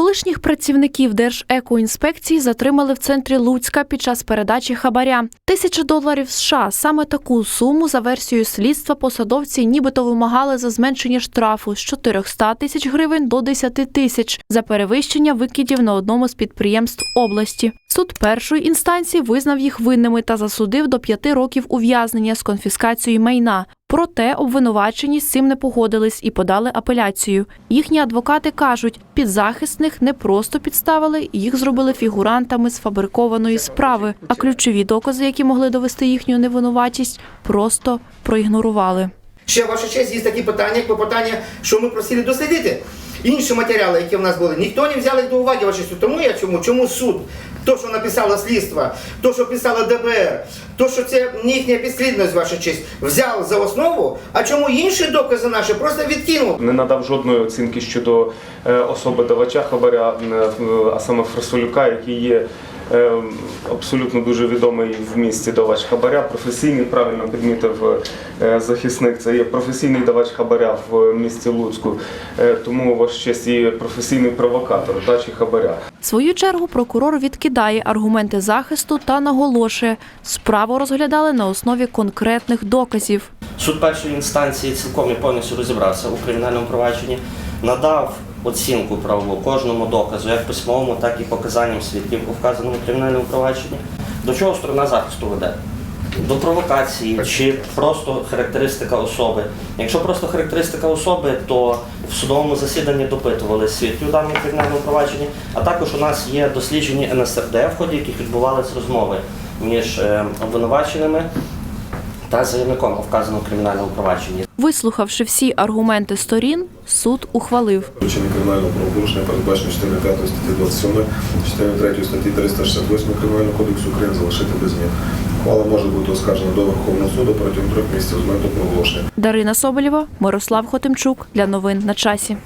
Колишніх працівників Держекоінспекції затримали в центрі Луцька під час передачі хабаря. Тисяча доларів США. Саме таку суму за версією слідства посадовці нібито вимагали за зменшення штрафу з 400 тисяч гривень до 10 тисяч за перевищення викидів на одному з підприємств області. Суд першої інстанції визнав їх винними та засудив до п'яти років ув'язнення з конфіскацією майна. Проте обвинувачені з цим не погодились і подали апеляцію. Їхні адвокати кажуть, підзахисних не просто підставили, їх зробили фігурантами сфабрикованої справи, а ключові докази, які могли довести їхню невинуватість, просто проігнорували. Ще ваша честь, є такі питання, як питання, що ми просили дослідити. Інші матеріали, які в нас були, ніхто не взяв їх до уваги, Ваші честь. Тому я чому? Чому суд? То, що написало слідство, то, що писало ДБР, то, що це їхня підслідність, ваша честь, взяв за основу, а чому інші докази наші просто відкинув? не надав жодної оцінки щодо е, особи давача хабаря, е, а саме Фрасолюка, який є абсолютно дуже відомий в місті давач хабаря, професійний, правильно підмітив е, захисник. Це є професійний давач хабаря в місті Луцьку, Е, тому ваш честь є професійний провокатор дачі хабаря. В свою чергу прокурор відкидає аргументи захисту та наголошує, справу розглядали на основі конкретних доказів. Суд першої інстанції цілком і повністю розібрався у кримінальному провадженні, надав оцінку правову кожному доказу, як письмовому, так і показанням свідків у вказаному кримінальному провадженні. До чого сторона захисту веде? До провокації чи просто характеристика особи. Якщо просто характеристика особи, то в судовому засіданні допитували свідків у даному кримінальному провадженні, а також у нас є досліджені НСРД, в ході яких відбувалися розмови між е, обвинуваченими та заявником у вказаному кримінальному провадженні. Вислухавши всі аргументи сторін, суд ухвалив. Вчинення кримінального правопорушення передбачено частиною 5 статті 27, частиною 3 статті 368 Кримінального кодексу України залишити без змін. Ухвала може бути оскаржена до Верховного суду протягом трьох місяців з моменту проголошення. Дарина Соболєва, Мирослав Хотимчук для новин на часі.